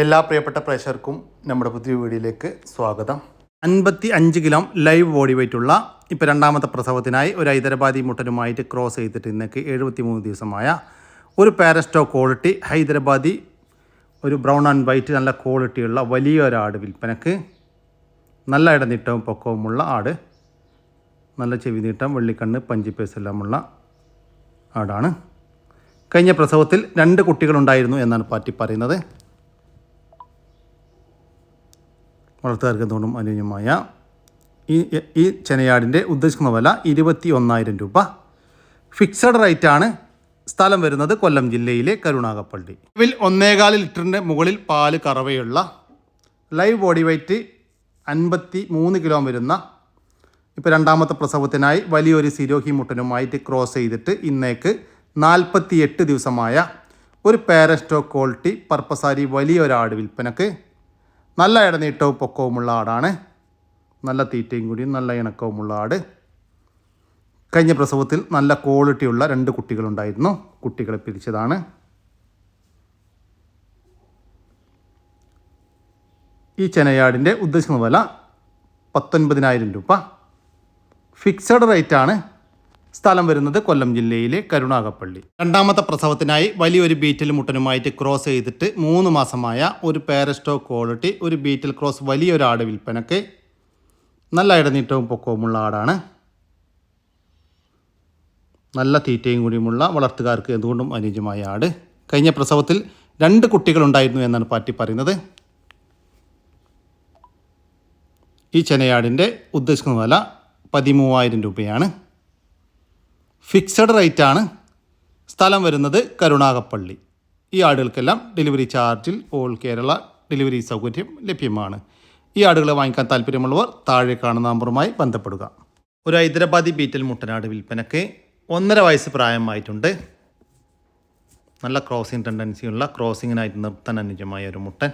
എല്ലാ പ്രിയപ്പെട്ട പ്രേക്ഷകർക്കും നമ്മുടെ പുതിയ വീഡിയോയിലേക്ക് സ്വാഗതം. അൻപത്തി അഞ്ച് കിലോ ലൈവ് ബോഡി വെയിറ്റ് ഉള്ള ഇപ്പോൾ രണ്ടാമത്തെ പ്രസവത്തിനായി ഒരു ഹൈദരാബാദി മുട്ടനുമായിട്ട് ക്രോസ് ചെയ്തിട്ട് ഇന്നേക്ക് എഴുപത്തി മൂന്ന് ദിവസമായ ഒരു പാരസ്റ്റോ ക്വാളിറ്റി ഹൈദരാബാദി ഒരു ബ്രൗൺ ആൻഡ് വൈറ്റ് നല്ല ക്വാളിറ്റിയുള്ള വലിയൊരു ആട് വിൽപ്പനക്ക് നല്ല ഇടനീട്ടവും പൊക്കവുമുള്ള ആട് നല്ല ചെവി നീട്ടം വെള്ളിക്കണ്ണ് പഞ്ചിപ്പേസ് എല്ലാമുള്ള ആടാണ്. കഴിഞ്ഞ പ്രസവത്തിൽ രണ്ട് കുട്ടികളുണ്ടായിരുന്നു എന്നാണ് പാർട്ടി പറയുന്നത്. വളർത്തുകാർക്ക് എന്തുകൊണ്ടും അനുയോജ്യമായ ഈ ഈ ചെനയാടിന്റെ ഉദ്ദേശിക്കുന്ന വില ഇരുപത്തി ഒന്നായിരം രൂപ. ഫിക്സഡ് റേറ്റ് ആണ് സ്ഥലം വരുന്നത് കൊല്ലം ജില്ലയിലെ കരുണാകപ്പള്ളി ഇതിൽ ഒന്നേകാൽ ലിറ്ററിന്റെ മുകളിൽ പാൽ കറവയുള്ള ലൈവ് ബോഡി വെയ്റ്റ് അൻപത്തി മൂന്ന് കിലോ വരുന്ന ഇപ്പോൾ രണ്ടാമത്തെ പ്രസവത്തിനായി വലിയൊരു സിരോഹി മുട്ടനുമായിട്ട് ക്രോസ് ചെയ്തിട്ട് ഇന്നേക്ക് നാൽപ്പത്തി എട്ട് ദിവസമായ ഒരു പാരസ്റ്റോ ക്വാളിറ്റി പർപ്പസാരി വലിയൊരാട് വിൽപ്പനക്ക് നല്ല ഇടനീട്ടവും പൊക്കവുമുള്ള ആടാണ്. നല്ല തീറ്റയും കൂടിയും നല്ല ഇണക്കവുമുള്ള ആട്. കഴിഞ്ഞ പ്രസവത്തിൽ നല്ല ക്വാളിറ്റിയുള്ള രണ്ട് കുട്ടികളുണ്ടായിരുന്നു. കുട്ടികളെ പിരിച്ചതാണ്. ഈ ചെനയാടിന്റെ ഉദ്ദേശിക്കുന്ന വില പത്തൊൻപതിനായിരം രൂപ. ഫിക്സഡ് റേറ്റാണ്. സ്ഥലം വരുന്നത് കൊല്ലം ജില്ലയിലെ കരുണാകപ്പള്ളി രണ്ടാമത്തെ പ്രസവത്തിനായി വലിയൊരു ബീറ്റൽ മുട്ടനുമായിട്ട് ക്രോസ് ചെയ്തിട്ട് മൂന്ന് മാസമായ ഒരു പാരസ്റ്റോ ക്വാളിറ്റി ഒരു ബീറ്റൽ ക്രോസ് വലിയൊരു ആട് വിൽപ്പനക്ക് നല്ല ഇടനീട്ടവും പൊക്കവുമുള്ള ആടാണ്. നല്ല തീറ്റയും കൂടിയുമുള്ള വളർത്തുകാർക്ക് എന്തുകൊണ്ടും അനുയോജ്യമായ ആട്. കഴിഞ്ഞ പ്രസവത്തിൽ രണ്ട് കുട്ടികളുണ്ടായിരുന്നു എന്നാണ് പാർട്ടി പറയുന്നത്. ഈ ചെനയാടിന്റെ ഉദ്ദേശിക്കുന്ന വില പതിമൂവായിരം രൂപയാണ്. ഫിക്സഡ് റേറ്റ് ആണ് സ്ഥലം വരുന്നത് കരുണാകപ്പള്ളി. ഈ ആടുകൾക്കെല്ലാം ഡെലിവറി ചാർജിൽ ഓൾ കേരള ഡെലിവറി സൗകര്യം ലഭ്യമാണ്. ഈ ആടുകളെ വാങ്ങിക്കാൻ താല്പര്യമുള്ളവർ താഴെ കാണുന്ന നമ്പറുമായി ബന്ധപ്പെടുക. ഒരു ഹൈദരാബാദി ബീറ്റൽ മുട്ടനാട് വിൽപ്പനയ്ക്ക് ഒന്നര വയസ്സ് പ്രായമായിട്ടുണ്ട്. നല്ല ക്രോസിംഗ് ടെൻഡൻസിയുള്ള ക്രോസിങ്ങിനായിട്ട് നിർത്താൻ അനുജമായ ഒരു മുട്ടൻ.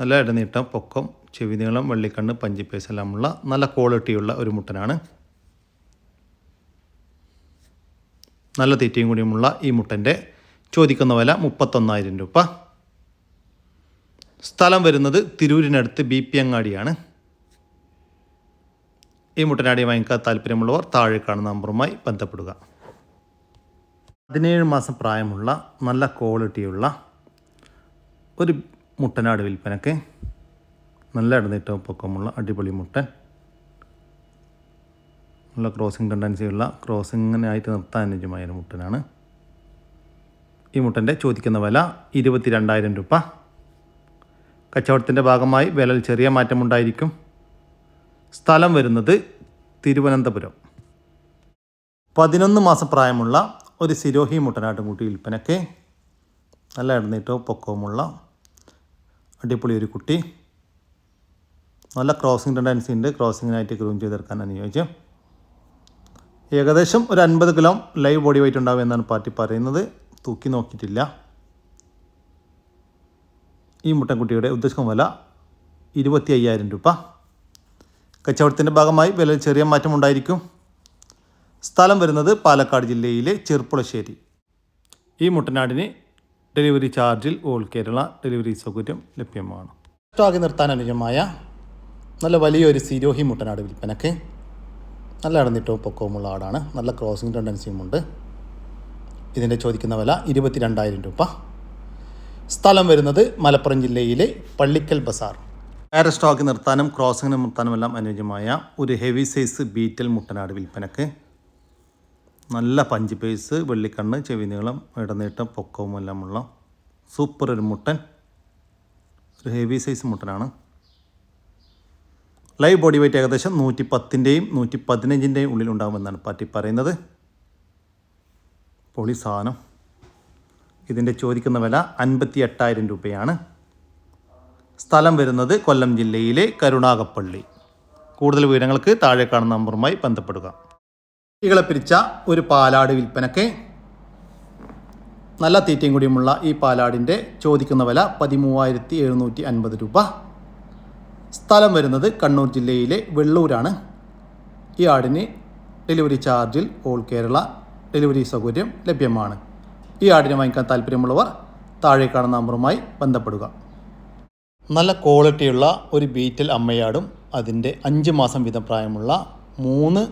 നല്ല ഇടനീട്ടം പൊക്കം ചെവി നീളം വെള്ളിക്കണ്ണ് പഞ്ചിപ്പേസ് എല്ലാമുള്ള നല്ല ക്വാളിറ്റിയുള്ള ഒരു മുട്ടനാണ്. നല്ല തീറ്റയും കൂടിയുമുള്ള ഈ മുട്ടന്റെ ചോദിക്കുന്ന വില മുപ്പത്തൊന്നായിരം രൂപ. സ്ഥലം വരുന്നത് തിരൂരിനടുത്ത് ബി പി അങ്ങാടിയാണ്. ഈ മുട്ടനാടി വാങ്ങിക്കാൻ താല്പര്യമുള്ളവർ താഴെ കാണുന്ന നമ്പറുമായി ബന്ധപ്പെടുക. പതിനേഴ് മാസം പ്രായമുള്ള നല്ല ക്വാളിറ്റിയുള്ള ഒരു മുട്ടനാട് വിൽപ്പനക്ക് നല്ല ഇടനീട്ടവും പൊക്കമുള്ള അടിപൊളി മുട്ടൻ നല്ല ക്രോസിംഗ് ടെൻഡൻസിയുള്ള ക്രോസിങ്ങിനായിട്ട് നിർത്താൻ അനുജമായ ഒരു മുട്ടനാണ്. ഈ മുട്ടന്റെ ചോദിക്കുന്ന വില ഇരുപത്തി രണ്ടായിരം രൂപ. കച്ചവടത്തിന്റെ ഭാഗമായി വിലയിൽ ചെറിയ മാറ്റമുണ്ടായിരിക്കും സ്ഥലം വരുന്നത് തിരുവനന്തപുരം. പതിനൊന്ന് മാസം പ്രായമുള്ള ഒരു സിരോഹി മുട്ടനാട്ടും കൂട്ടി വിൽപ്പനയ്ക്ക് നല്ല ഇടനീട്ടവും പൊക്കവുമുള്ള അടിപൊളി ഒരു കുട്ടി. നല്ല ക്രോസിംഗ് ടെൻഡൻസി ഉണ്ട്. ക്രോസിങ്ങിനായിട്ട് ഗ്രൂം ചെയ്തെടുക്കാൻ അനുയോജ്യം. ഏകദേശം ഒരു അൻപത് കിലോ ലൈവ് ബോഡി വെയിറ്റ് ഉണ്ടാവും എന്നാണ് പാർട്ടി പറയുന്നത്. തൂക്കി നോക്കിയിട്ടില്ല. ഈ മുട്ടൻകുട്ടിയുടെ ഉദ്ദേശിക്കുന്ന വില ഇരുപത്തി അയ്യായിരം രൂപ. കച്ചവടത്തിന്റെ ഭാഗമായി വില ചെറിയ മാറ്റം ഉണ്ടായിരിക്കും. സ്ഥലം വരുന്നത് പാലക്കാട് ജില്ലയിലെ ചെർപ്പുളശ്ശേരി. ഈ മുട്ടനാടിന് ഡെലിവറി ചാർജിൽ ഓൾ കേരള ഡെലിവറി സൗകര്യം ലഭ്യമാണ്. സ്റ്റോക്ക് നിർത്താൻ അനുജമായ നല്ല വലിയൊരു സിരോഹി മുട്ടനാട് വിൽപ്പനക്ക് നല്ല ഇടന്നിട്ടവും പൊക്കവുമുള്ള ആടാണ്. നല്ല ക്രോസിംഗ് ടെൻഡൻസിയും ഉണ്ട്. ഇതിന്റെ ചോദിക്കുന്ന വില ഇരുപത്തി രണ്ടായിരം രൂപ. സ്ഥലം വരുന്നത് മലപ്പുറം ജില്ലയിലെ പള്ളിക്കൽ ബസാർ. വേറെ സ്റ്റോക്ക് നിർത്താനും ക്രോസിങ്ങിന് നിർത്താനും എല്ലാം അനുയോജ്യമായ ഒരു ഹെവി സൈസ് ബീറ്റൽ മുട്ടനാട് വിൽപ്പനക്ക്. നല്ല പഞ്ച് പേസ് വെള്ളിക്കണ്ണ് ചെവി നീളം ഇടനീട്ടം പൊക്കവും എല്ലാമുള്ള സൂപ്പർ ഒരു മുട്ടൻ. ഒരു ഹെവി സൈസ് മുട്ടനാണ്. ലൈവ് ബോഡി വെയിറ്റ് ഏകദേശം നൂറ്റി പത്തിന്റെയും നൂറ്റി പതിനഞ്ചിന്റെയും ഉള്ളിൽ ഉണ്ടാകുമെന്നാണ് പാർട്ടി പറയുന്നത്. പൊളി സാധനം ഇതിന്റെ ചോദിക്കുന്ന വില അൻപത്തി എട്ടായിരം രൂപയാണ്. സ്ഥലം വരുന്നത് കൊല്ലം ജില്ലയിലെ കരുണാകപ്പള്ളി. കൂടുതൽ വിവരങ്ങൾക്ക് താഴെ കാണുന്ന നമ്പറുമായി ബന്ധപ്പെടുക. കുട്ടികളെ പിരിച്ച ഒരു പാലാട് വിൽപ്പനക്ക് നല്ല തീറ്റയും കൂടിയുമുള്ള ഈ പാലാടിന്റെ ചോദിക്കുന്ന വില പതിമൂവായിരത്തി എഴുന്നൂറ്റി അൻപത് രൂപ. സ്ഥലം വരുന്നത് കണ്ണൂർ ജില്ലയിലെ വെള്ളൂരാണ്. ഈ ആടിന് ഡെലിവറി ചാർജിൽ ഓൾ കേരള ഡെലിവറി സൗകര്യം ലഭ്യമാണ്. ഈ ആടിനെ വാങ്ങിക്കാൻ താല്പര്യമുള്ളവർ താഴെ കാണുന്ന നമ്പറുമായി ബന്ധപ്പെടുക. നല്ല ക്വാളിറ്റിയുള്ള ഒരു ബീറ്റൽ അമ്മയാടും അതിന്റെ അഞ്ച് മാസം വീതം പ്രായമുള്ള മൂന്ന്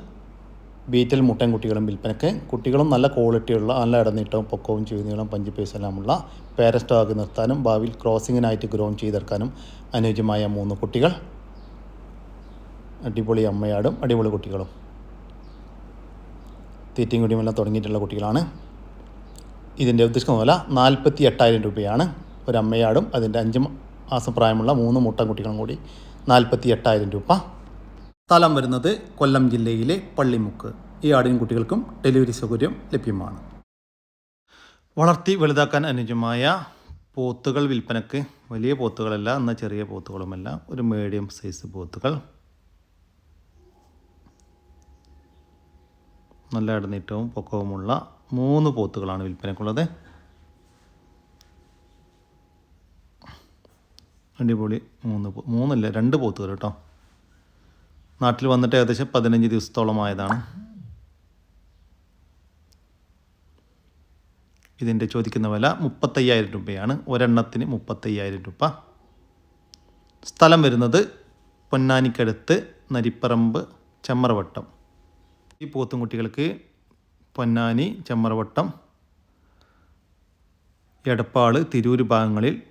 ബീറ്റൽ മുട്ടൻ കുട്ടികളും വിൽപ്പനയ്ക്ക് കുട്ടികളും നല്ല ക്വാളിറ്റിയുള്ള നല്ല ഇടനീട്ടവും പൊക്കവും ചുവനീളം പഞ്ചിപ്പേസ് എല്ലാമുള്ള പേരസ്റ്റോക്ക് നിർത്താനും ഭാവിയിൽ ക്രോസിങ്ങിനായിട്ട് ഗ്രോൺ ചെയ്തെടുക്കാനും അനുയോജ്യമായ മൂന്ന് കുട്ടികൾ. അടിപൊളി അമ്മയാടും അടിപൊളി കുട്ടികളും. തീറ്റയും കുടിയുമെല്ലാം തുടങ്ങിയിട്ടുള്ള കുട്ടികളാണ്. ഇതിന്റെ ഉദ്ദേശിക്കുന്ന വില നാൽപ്പത്തി എട്ടായിരം രൂപയാണ്. ഒരു അമ്മയാടും അതിന്റെ അഞ്ച് മാസം പ്രായമുള്ള മൂന്ന് മുട്ടൻ കുട്ടികളും കൂടി നാൽപ്പത്തി എട്ടായിരം രൂപ. സ്ഥലം വരുന്നത് കൊല്ലം ജില്ലയിലെ പള്ളിമുക്ക്. ഈ ആടിനും കുട്ടികൾക്കും ഡെലിവറി സൗകര്യം ലഭ്യമാണ്. വളർത്തി വലുതാക്കാൻ അനുജമായ പോത്തുകൾ വിൽപ്പനക്ക് വലിയ പോത്തുകളല്ല എന്നാൽ ചെറിയ പോത്തുകളുമല്ല. ഒരു മീഡിയം സൈസ് പോത്തുകൾ. നല്ല ഇടനീട്ടവും പൊക്കവുമുള്ള മൂന്ന് പോത്തുകളാണ് വിൽപ്പനക്കുള്ളത്. അടിപൊളി മൂന്ന് മൂന്നല്ല രണ്ട് പോത്തുകൾ കേട്ടോ. നാട്ടിൽ വന്നിട്ട് ഏകദേശം പതിനഞ്ച് ദിവസത്തോളമായതാണ്. ഇതിന്റെ ചോദിക്കുന്ന വില മുപ്പത്തയ്യായിരം രൂപയാണ്. ഒരെണ്ണത്തിന് മുപ്പത്തയ്യായിരം രൂപ. സ്ഥലം വരുന്നത് പൊന്നാനിക്കടുത്ത് നരിപ്പറമ്പ് ചെമ്മറവട്ടം. ഈ പോത്തുംകുട്ടികൾക്ക് പൊന്നാനി ചെമ്മറവട്ടം എടപ്പാൾ തിരൂർ ഭാഗങ്ങളിൽ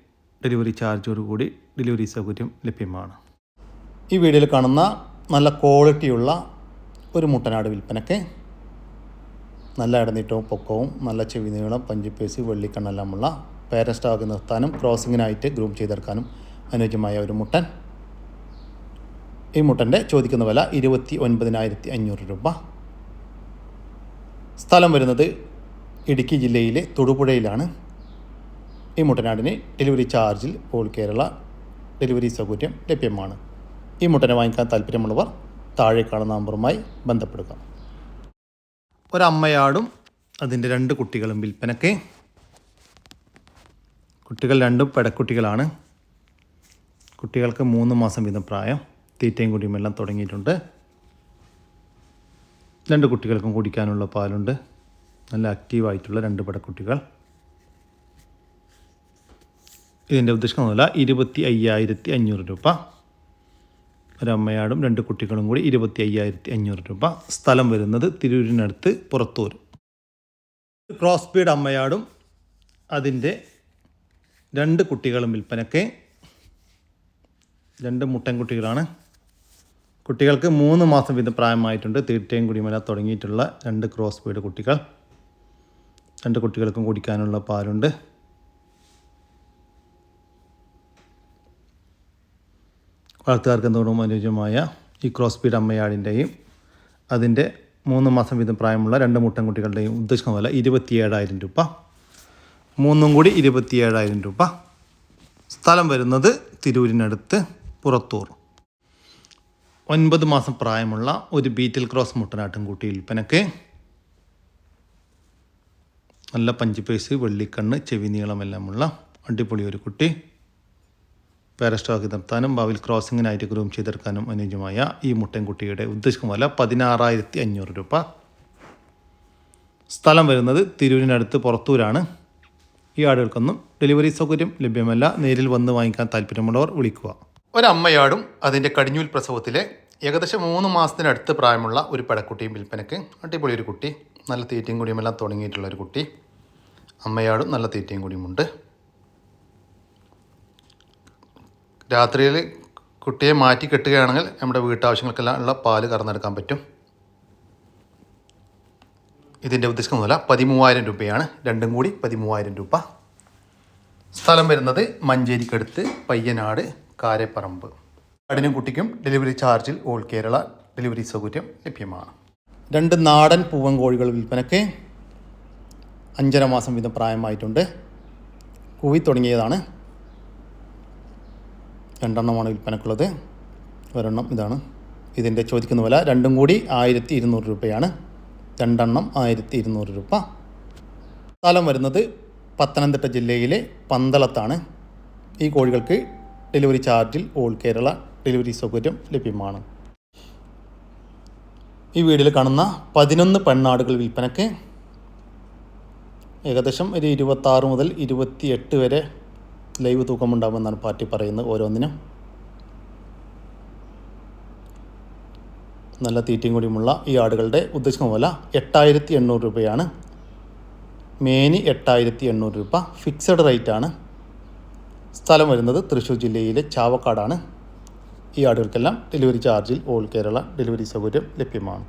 ഡെലിവറി ചാർജോടുകൂടി ഡെലിവറി സൗകര്യം ലഭ്യമാണ്. ഈ വീഡിയോയിൽ കാണുന്ന നല്ല ക്വാളിറ്റിയുള്ള ഒരു മുട്ടനാട് വിൽപ്പനയ്ക്ക് നല്ല ഇടനീട്ടവും പൊക്കവും നല്ല ചെവി നീളം പഞ്ചിപ്പേസി വെള്ളിക്കണ്ണെല്ലാമുള്ള പേരസ്റ്റാഗ് നിർത്താനും ക്രോസിങ്ങിനായിട്ട് ഗ്രൂം ചെയ്തെടുക്കാനും അനുയോജ്യമായ ഒരു മുട്ടൻ. ഈ മുട്ടന്റെ ചോദിക്കുന്ന വില ഇരുപത്തി ഒൻപതിനായിരത്തി അഞ്ഞൂറ് രൂപ. സ്ഥലം വരുന്നത് ഇടുക്കി ജില്ലയിലെ തൊടുപുഴയിലാണ്. ഈ മുട്ടനാടിന് ഡെലിവറി ചാർജിൽ പോൾ കേരള ഡെലിവറി സൗകര്യം ലഭ്യമാണ്. ഈ മുട്ടനെ വാങ്ങിക്കാൻ താല്പര്യമുള്ളവർ താഴെ കാണുന്ന നമ്പറുമായി ബന്ധപ്പെടുക. ഒരമ്മയാടും അതിന്റെ രണ്ട് കുട്ടികളും വിൽപ്പനയ്ക്ക്. കുട്ടികൾ രണ്ടും പെടക്കുട്ടികളാണ്. കുട്ടികൾക്ക് മൂന്ന് മാസം വീതം പ്രായം തീറ്റയും കുടിയും എല്ലാം തുടങ്ങിയിട്ടുണ്ട്. രണ്ട് കുട്ടികൾക്കും കുടിക്കാനുള്ള പാലുണ്ട്. നല്ല ആക്റ്റീവായിട്ടുള്ള രണ്ട് പടക്കുട്ടികൾ. ഇതിന്റെ ഉദ്ദേശിക്കുന്നതല്ല ഇരുപത്തി അയ്യായിരത്തി അഞ്ഞൂറ് രൂപ. ഒരമ്മയാടും രണ്ട് കുട്ടികളും കൂടി ഇരുപത്തി അയ്യായിരത്തി അഞ്ഞൂറ് രൂപ സ്ഥലം വരുന്നത് തിരൂരിനടുത്ത് പുറത്തൂർ. ക്രോസ് ബീഡ് അമ്മയാടും അതിന്റെ രണ്ട് കുട്ടികളും വിൽപ്പനയ്ക്ക് രണ്ട് മുട്ടൻകുട്ടികളാണ് കുട്ടികൾക്ക് മൂന്ന് മാസം വീതം പ്രായമായിട്ടുണ്ട്. തീറ്റയും കുടിമല തുടങ്ങിയിട്ടുള്ള രണ്ട് ക്രോസ് ബീഡ് കുട്ടികൾ. രണ്ട് കുട്ടികൾക്കും കുടിക്കാനുള്ള പാലുണ്ട്. വളർത്തുകാർക്ക് എന്തുകൊണ്ടും അനുയോജ്യമായ ഈ ക്രോസ് ബീഡ് അമ്മയാടിന്റെയും അതിന്റെ മൂന്ന് മാസം വീതം പ്രായമുള്ള രണ്ട് മുട്ടൻകുട്ടികളുടെയും ഉദ്ദേശിക്കുന്ന പോലെ ഇരുപത്തിയേഴായിരം രൂപ. മൂന്നും കൂടി ഇരുപത്തിയേഴായിരം രൂപ. സ്ഥലം വരുന്നത് തിരൂരിനടുത്ത് പുറത്തൂർ. ഒൻപത് മാസം പ്രായമുള്ള ഒരു ബീറ്റിൽ ക്രോസ് മുട്ടനാട്ടും കൂട്ടി വിൽപ്പനക്ക്. നല്ല പഞ്ചിപ്പേസ് വെള്ളിക്കണ്ണ് ചെവി നീളമെല്ലാമുള്ള അടിപൊളി ഒരു കുട്ടി. പാരസ്റ്റോക്ക് നിർത്താനും ഭാവിയിൽ ക്രോസിങ്ങിനായിട്ട് ഗ്രൂം ചെയ്തെടുക്കാനും അനുയോജ്യമായ ഈ മുട്ടൻകുട്ടിയുടെ ഉദ്ദേശിക്കുന്ന വില പതിനാറായിരത്തി അഞ്ഞൂറ് രൂപ. സ്ഥലം വരുന്നത് തിരൂരിനടുത്ത് പുറത്തൂരാണ്. ഈ ആടുകൾക്കൊന്നും ഡെലിവറി സൗകര്യം ലഭ്യമല്ല. നേരിൽ വന്ന് വാങ്ങിക്കാൻ താല്പര്യമുള്ളവർ വിളിക്കുക. ഒരമ്മയാടും അതിന്റെ കടിഞ്ഞൂൽ പ്രസവത്തിലെ ഏകദേശം മൂന്ന് മാസത്തിനടുത്ത് പ്രായമുള്ള ഒരു പടക്കുട്ടിയും വിൽപ്പനയ്ക്ക് അടിപൊളി ഒരു കുട്ടി നല്ല തീറ്റയും കൂടിയുമെല്ലാം തുടങ്ങിയിട്ടുള്ള ഒരു കുട്ടി. അമ്മയാടും നല്ല തീറ്റയും കൂടിയുമുണ്ട്. രാത്രിയിൽ കുട്ടിയെ മാറ്റി കെട്ടുകയാണെങ്കിൽ നമ്മുടെ വീട്ടാവശ്യങ്ങൾക്കെല്ലാം ഉള്ള പാൽ കറന്നെടുക്കാൻ പറ്റും. ഇതിന്റെ ഉദ്ദേശിക്കുന്ന വില പതിമൂവായിരം രൂപയാണ്. രണ്ടും കൂടി പതിമൂവായിരം രൂപ. സ്ഥലം വരുന്നത് മഞ്ചേരിക്കടുത്ത് പയ്യനാട് കാരപ്പറമ്പ്. കടിനും കുട്ടിക്കും ഡെലിവറി ചാർജിൽ ഓൾ കേരള ഡെലിവറി സൗകര്യം ലഭ്യമാണ്. രണ്ട് നാടൻ പൂവൻ കോഴികൾ വിൽപ്പനയ്ക്ക് അഞ്ചര മാസം വീതം പ്രായമായിട്ടുണ്ട്. കൂവി തുടങ്ങിയതാണ്. രണ്ടെണ്ണമാണ് വിൽപ്പനക്കുള്ളത്. ഒരെണ്ണം ഇതാണ്. ഇതിന്റെ ചോദിക്കുന്ന വില രണ്ടും കൂടി ആയിരത്തി ഇരുന്നൂറ് രൂപയാണ്. രണ്ടെണ്ണം ആയിരത്തി ഇരുന്നൂറ് രൂപ. സ്ഥലം വരുന്നത് പത്തനംതിട്ട ജില്ലയിലെ പന്തളത്താണ്. ഈ കോഴികൾക്ക് ഡെലിവറി ചാർജിൽ ഓൾ കേരള ഡെലിവറി സൗകര്യം ലഭ്യമാണ്. ഈ വീഡിയോയിൽ കാണുന്ന പതിനൊന്ന് പെണ്ണാടുകൾ വിൽപ്പനയ്ക്ക് ഏകദേശം ഒരു ഇരുപത്താറ് മുതൽ ഇരുപത്തിയെട്ട് വരെ ലൈവ് തൂക്കമുണ്ടാകുമെന്നാണ് പാർട്ടി പറയുന്നത് ഓരോന്നിനും. നല്ല തീറ്റയും കൂടിയുമുള്ള ഈ ആടുകളുടെ ഉദ്ദേശിക്കുന്ന പോലെ എട്ടായിരത്തി എണ്ണൂറ് രൂപയാണ്. മേനി എട്ടായിരത്തി എണ്ണൂറ് രൂപ. ഫിക്സഡ് റേറ്റ് ആണ് സ്ഥലം വരുന്നത് തൃശ്ശൂർ ജില്ലയിലെ ചാവക്കാടാണ്. ഈ ആടുകൾക്കെല്ലാം ഡെലിവറി ചാർജിൽ ഓൾ കേരള ഡെലിവറി സൗകര്യം ലഭ്യമാണ്.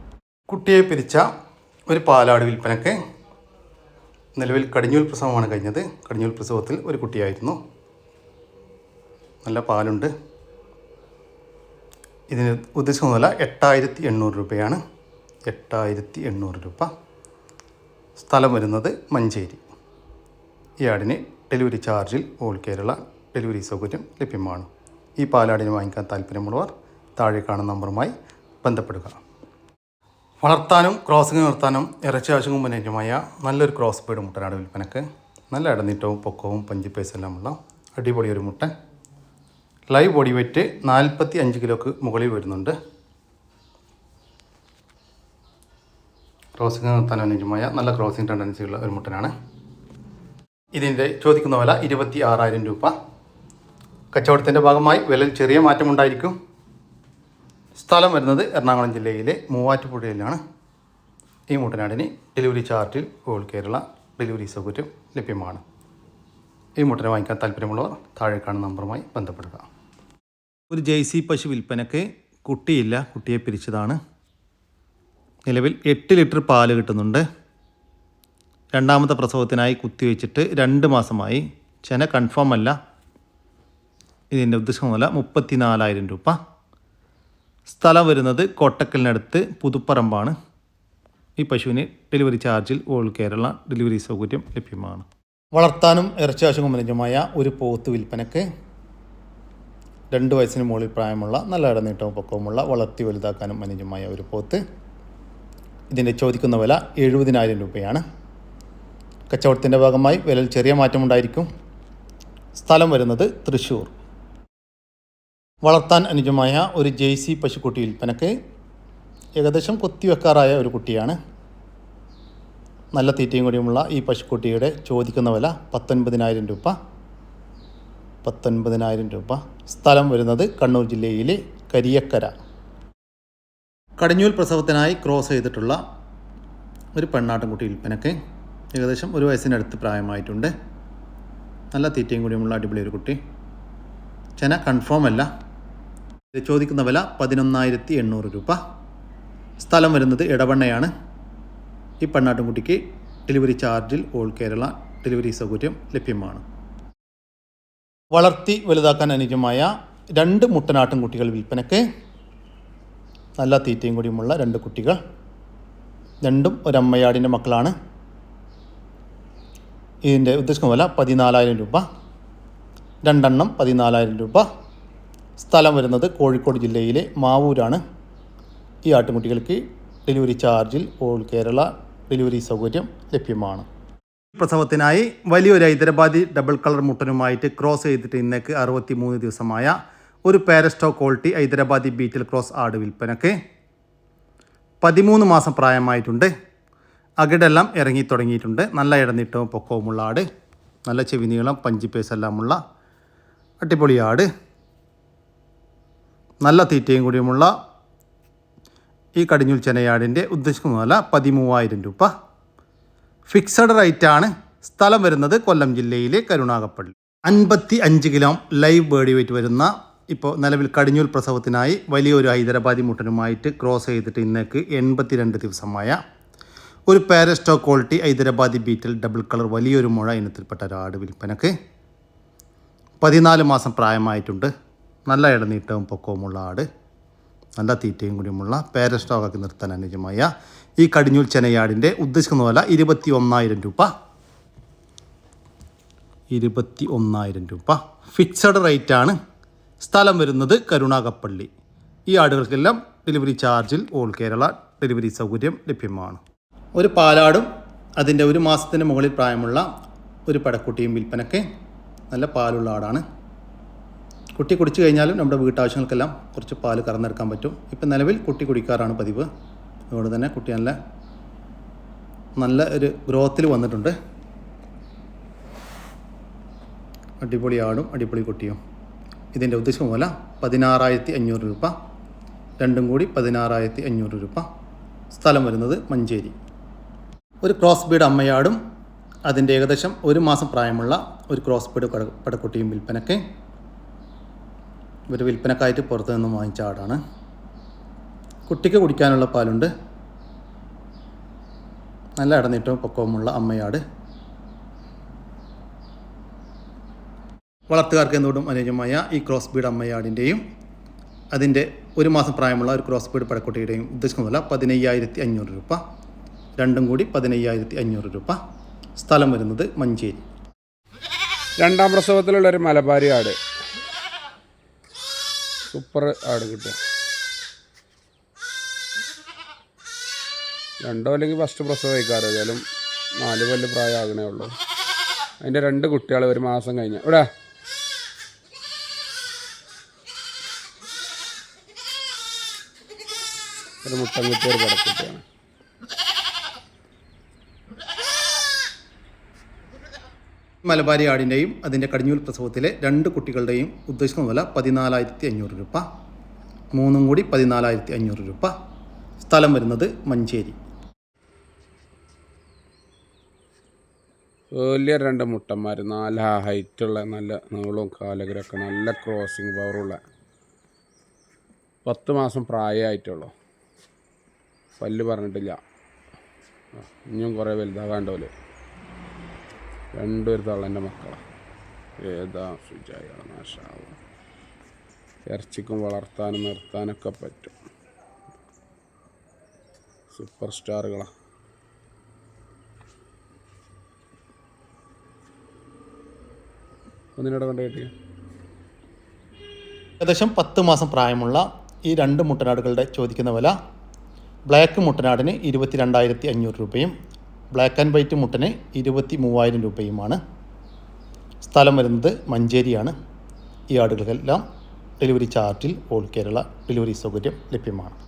കുട്ടിയെ പിരിച്ച ഒരു പാലാട് വിൽപ്പനയ്ക്ക് നിലവിൽ കടിഞ്ഞൂൽ പ്രസവമാണ് കഴിഞ്ഞത്. കടിഞ്ഞൂൽ പ്രസവത്തിൽ ഒരു കുട്ടിയായിരുന്നു. നല്ല പാലുണ്ട്. ഇതിന് ഉദ്ദേശിക്കുന്ന വില എട്ടായിരത്തി എണ്ണൂറ് രൂപയാണ്. എട്ടായിരത്തി എണ്ണൂറ് രൂപ. സ്ഥലം വരുന്നത് മഞ്ചേരി. ഈ ആടിന് ഡെലിവറി ചാർജിൽ ഓൾ കേരള ഡെലിവറി സൗകര്യം ലഭ്യമാണ്. ഈ പാലാടിനെ വാങ്ങിക്കാൻ താല്പര്യമുള്ളവർ താഴെ കാണുന്ന നമ്പറുമായി ബന്ധപ്പെടുക. വളർത്താനും ക്രോസിംഗ് നിർത്താനും ഇറച്ചി ആവശ്യവും മുന്നേറ്റമായ നല്ലൊരു ക്രോസ് ബീഡ് മുട്ടനാട് വിൽപ്പനക്ക് നല്ല ഇടനീട്ടവും പൊക്കവും പഞ്ച് പൈസ എല്ലാമുള്ള അടിപൊളി ഒരു മുട്ടൻ ലൈവ് ബോഡി വെയ്റ്റ് നാൽപ്പത്തി അഞ്ച് കിലോക്ക് മുകളിൽ വരുന്നുണ്ട്. ക്രോസിംഗ് നിർത്താൻ അനുയോജ്യമായ നല്ല ക്രോസിംഗ് ടെൻഡൻസിയുള്ള ഒരു മുട്ടനാണ്. ഇതിന്റെ ചോദിക്കുന്ന വില ഇരുപത്തി ആറായിരം രൂപ. കച്ചവടത്തിന്റെ ഭാഗമായി വിലയിൽ ചെറിയ മാറ്റമുണ്ടായിരിക്കും സ്ഥലം വരുന്നത് എറണാകുളം ജില്ലയിലെ മൂവാറ്റുപുഴയിലാണ്. ഈ മുട്ടനാടിന് ഡെലിവറി ചാർട്ടിൽ ഓൾ കേരള ഡെലിവറി സൗകര്യം ലഭ്യമാണ്. ഈ മുട്ടനെ വാങ്ങിക്കാൻ താല്പര്യമുള്ളവർ താഴെ കാണുന്ന നമ്പറുമായി ബന്ധപ്പെടുക. ഒരു ജേഴ്സി പശു വിൽപ്പനയ്ക്ക് കുട്ടിയില്ല കുട്ടിയെ പിരിച്ചതാണ്. നിലവിൽ എട്ട് ലിറ്റർ പാൽ കിട്ടുന്നുണ്ട്. രണ്ടാമത്തെ പ്രസവത്തിനായി കുത്തിവെച്ചിട്ട് രണ്ട് മാസമായി. ചെന കൺഫേം അല്ല. ഇതിന്റെ ഉദ്ദേശമല്ല മുപ്പത്തി നാലായിരം രൂപ. സ്ഥലം വരുന്നത് കോട്ടക്കലിനടുത്ത് പുതുപ്പറമ്പാണ്. ഈ പശുവിന് ഡെലിവറി ചാർജിൽ ഓൾ കേരള ഡെലിവറി സൗകര്യം ലഭ്യമാണ്. വളർത്താനും ഇറച്ചി ആവശ്യം ഒരു പോത്ത് വിൽപ്പനയ്ക്ക് രണ്ട് വയസ്സിന് മുകളിൽ പ്രായമുള്ള നല്ല ഇടനീട്ടവും പൊക്കവുമുള്ള വളർത്തി വലുതാക്കാനും അനുജമായ ഒരു പോത്ത്. ഇതിന്റെ ചോദിക്കുന്ന വില എഴുപതിനായിരം രൂപയാണ്. കച്ചവടത്തിന്റെ ഭാഗമായി വിലയിൽ ചെറിയ മാറ്റമുണ്ടായിരിക്കും സ്ഥലം വരുന്നത് തൃശ്ശൂർ വളർത്താൻ അനുജമായ ഒരു ജെയ്സി പശുക്കുട്ടി വിൽപ്പനക്ക് ഏകദേശം കൊത്തിവെക്കാറായ ഒരു കുട്ടിയാണ്. നല്ല തീറ്റയും കൂടിയുമുള്ള ഈ പശുക്കുട്ടിയുടെ ചോദിക്കുന്ന വില പത്തൊൻപതിനായിരം രൂപ. പത്തൊൻപതിനായിരം രൂപ. സ്ഥലം വരുന്നത് കണ്ണൂർ ജില്ലയിലെ കരിയക്കര. കടിഞ്ഞൂൽ പ്രസവത്തിനായി ക്രോസ് ചെയ്തിട്ടുള്ള ഒരു പെണ്ണാട്ടുംകുട്ടി വിൽപ്പനക്ക് ഏകദേശം ഒരു വയസ്സിനടുത്ത് പ്രായമായിട്ടുണ്ട്. നല്ല തീറ്റയും കൂടിയുമുള്ള അടിപൊളി ഒരു കുട്ടി. ചെന കൺഫേം അല്ല. ചോദിക്കുന്ന വില പതിനൊന്നായിരത്തി എണ്ണൂറ് രൂപ. സ്ഥലം വരുന്നത് ഇടവണ്ണയാണ് ഈ പെണ്ണാട്ടുംകുട്ടിക്ക് ഡെലിവറി ചാർജിൽ ഓൾ കേരള ഡെലിവറി സൗകര്യം ലഭ്യമാണ്. വളർത്തി വലുതാക്കാൻ അനുയോജ്യമായ രണ്ട് മുട്ടനാട്ടും കുട്ടികൾ വിൽപ്പനയ്ക്ക് നല്ല തീറ്റയും കൂടിയുമുള്ള രണ്ട് കുട്ടികൾ. രണ്ടും ഒരമ്മയാടിന്റെ മക്കളാണ്. ഇതിന്റെ ഉദ്ദേശിക്കുന്ന വില പതിനാലായിരം രൂപ. രണ്ടെണ്ണം പതിനാലായിരം രൂപ. സ്ഥലം വരുന്നത് കോഴിക്കോട് ജില്ലയിലെ മാവൂരാണ്. ഈ ആട്ടുംകുട്ടികൾക്ക് ഡെലിവറി ചാർജിൽ ഓൾ കേരള ഡെലിവറി സൗകര്യം ലഭ്യമാണ്. പ്രസവത്തിനായി വലിയൊരു ഹൈദരാബാദി ഡബിൾ കളർ മുട്ടനുമായിട്ട് ക്രോസ് ചെയ്തിട്ട് ഇന്നേക്ക് അറുപത്തി മൂന്ന് ദിവസമായ ഒരു പാരസ്റ്റോ ക്വാളിറ്റി ഹൈദരാബാദി ബീറ്റിൽ ക്രോസ് ആട് വിൽപ്പനക്ക് പതിമൂന്ന് മാസം പ്രായമായിട്ടുണ്ട്. അകിടെല്ലാം ഇറങ്ങി തുടങ്ങിയിട്ടുണ്ട്. നല്ല ഇടനീട്ടവും പൊക്കവുമുള്ള ആട് നല്ല ചെവി നീളം എല്ലാമുള്ള അടിപൊളി ആട് നല്ല തീറ്റയും കൂടിയുമുള്ള ഈ കടിഞ്ഞുൽ ചെനയാടിന്റെ ഉദ്ദേശിക്കുന്ന വില പതിമൂവായിരം രൂപ. ഫിക്സഡ് റേറ്റാണ് സ്ഥലം വരുന്നത് കൊല്ലം ജില്ലയിലെ കരുണാകപ്പള്ളി. അൻപത്തി അഞ്ച് കിലോ ലൈവ് ബേഡി വെയിറ്റ് വരുന്ന ഇപ്പോൾ നിലവിൽ കടിഞ്ഞൂൽ പ്രസവത്തിനായി വലിയൊരു ഹൈദരാബാദി മുട്ടനുമായിട്ട് ക്രോസ് ചെയ്തിട്ട് ഇന്നേക്ക് എൺപത്തിരണ്ട് ദിവസമായ ഒരു പാരസ്റ്റോ quality Hyderabadi Beetal double colour വലിയൊരു മുഴ ഇനത്തിൽപ്പെട്ട ഒരാട് വിൽപ്പനക്ക് പതിനാല് മാസം പ്രായമായിട്ടുണ്ട്. നല്ല ഇടനീട്ടവും പൊക്കവുമുള്ള ആട് നല്ല തീറ്റയും കൂടിയുമുള്ള പാരസ്റ്റോക്കാക്കി നിർത്താൻ അനുയോജ്യമായ ഈ കടിഞ്ഞൂൽ ചെനയാടിന്റെ ഉദ്ദേശിക്കുന്ന വില ഇരുപത്തി ഒന്നായിരം രൂപ. ഇരുപത്തി ഒന്നായിരം രൂപ. ഫിക്സഡ് റേറ്റ് ആണ് സ്ഥലം വരുന്നത് കരുണാകപ്പള്ളി. ഈ ആടുകൾക്കെല്ലാം ഡെലിവറി ചാർജിൽ ഓൾ കേരള ഡെലിവറി സൗകര്യം ലഭ്യമാണ്. ഒരു പാലാടും അതിന്റെ ഒരു മാസത്തിന് മുകളിൽ പ്രായമുള്ള ഒരു പടക്കുട്ടിയും വിൽപ്പനയ്ക്ക് നല്ല പാലുള്ള ആടാണ്. കുട്ടി കുടിച്ചു കഴിഞ്ഞാലും നമ്മുടെ വീട്ടാവശ്യങ്ങൾക്കെല്ലാം കുറച്ച് പാൽ കറന്നെടുക്കാൻ പറ്റും. ഇപ്പം നിലവിൽ കുട്ടി കുടിക്കാറാണ് പതിവ്. അതുകൊണ്ട് തന്നെ കുട്ടി നല്ല നല്ല ഒരു ഗ്രോത്തിൽ വന്നിട്ടുണ്ട്. അടിപൊളി ആടും അടിപൊളി കുട്ടിയും. ഇതിന്റെ ഉദ്ദേശം മൂല പതിനാറായിരത്തി അഞ്ഞൂറ് രൂപ. രണ്ടും കൂടി പതിനാറായിരത്തി അഞ്ഞൂറ് രൂപ. സ്ഥലം വരുന്നത് മഞ്ചേരി. ഒരു ക്രോസ് ബീഡ് അമ്മയാടും അതിന്റെ ഏകദേശം ഒരു മാസം പ്രായമുള്ള ഒരു ക്രോസ് ബീഡ് കട പടക്കുട്ടിയും വിൽപ്പനയ്ക്ക്. ഒരു വിൽപ്പനക്കായിട്ട് പുറത്തു നിന്നും വാങ്ങിച്ച ആടാണ്. കുട്ടിക്ക് കുടിക്കാനുള്ള പാലുണ്ട്. നല്ല ഇടനീട്ടവും പൊക്കവുമുള്ള അമ്മയാട്. വളർത്തുകാർക്ക് എന്തുകൊണ്ടും അനുയോജ്യമായ ഈ ക്രോസ് ബീഡ് അമ്മയാടിന്റെയും അതിന്റെ ഒരു മാസം പ്രായമുള്ള ഒരു ക്രോസ് ബീഡ് പടക്കുട്ടിയുടെയും ഉദ്ദേശിക്കുന്നതല്ല പതിനയ്യായിരത്തി അഞ്ഞൂറ് രൂപ. രണ്ടും കൂടി പതിനയ്യായിരത്തി അഞ്ഞൂറ് രൂപ. സ്ഥലം വരുന്നത് മഞ്ചേരി. രണ്ടാം പ്രസവത്തിലുള്ള ഒരു മലബാരി ആട്. സൂപ്പർ ആട് കിട്ടുക രണ്ടോ അല്ലെങ്കിൽ ഫസ്റ്റ് പ്രസവം കഴിക്കാറ് ഏതായാലും നാല് കൊല്ലം പ്രായമാകണേ ഉള്ളൂ. അതിന്റെ രണ്ട് കുട്ടികൾ ഒരു മാസം കഴിഞ്ഞ. ഇവിടെ ഒരു മുട്ടം കുട്ടി ഒരു പടക്കുട്ടിയാണ് മലബാരി ആടിന്റെയും അതിന്റെ കടിഞ്ഞൂൽ പ്രസവത്തിലെ രണ്ട് കുട്ടികളുടെയും ഉദ്ദേശിക്കുന്ന വില പതിനാലായിരത്തി അഞ്ഞൂറ് രൂപ. മൂന്നും കൂടി പതിനാലായിരത്തി അഞ്ഞൂറ് രൂപ. സ്ഥലം വരുന്നത് മഞ്ചേരി. വലിയ രണ്ട് മുട്ടന്മാർ നല്ല ഹൈറ്റുള്ള നല്ല നീളവും കാലകരൊക്കെ നല്ല ക്രോസിങ് പവറുള്ള പത്ത് മാസം പ്രായമായിട്ടുള്ളൂ പല്ല് പറഞ്ഞിട്ടില്ല. ഇനിയും കുറേ വലുതാകാണ്ടോൽ രണ്ടൊരു തള്ളന്റെ മക്കളാണ് ഏതാ സുജായാണ് നാശാവും ഇറച്ചിക്കും വളർത്താനും നിർത്താനൊക്കെ പറ്റും. സൂപ്പർ സ്റ്റാറുകളാണ് ഒന്നിനോട് കൊണ്ട് ഏകദേശം പത്ത് മാസം പ്രായമുള്ള ഈ രണ്ട് മുട്ടനാടുകളുടെ ചോദിക്കുന്ന വില ബ്ലാക്ക് മുട്ടനാടിന് ഇരുപത്തി രണ്ടായിരത്തി അഞ്ഞൂറ് രൂപയും ബ്ലാക്ക് ആൻഡ് വൈറ്റ് മുട്ടന് ഇരുപത്തി മൂവായിരം രൂപയുമാണ്. സ്ഥലം വരുന്നത് മഞ്ചേരിയാണ്. ഈ ആടുകൾക്കെല്ലാം ഡെലിവറി ചാർട്ടിൽ ഓൾ കേരള ഡെലിവറി സൗകര്യം ലഭ്യമാണ്.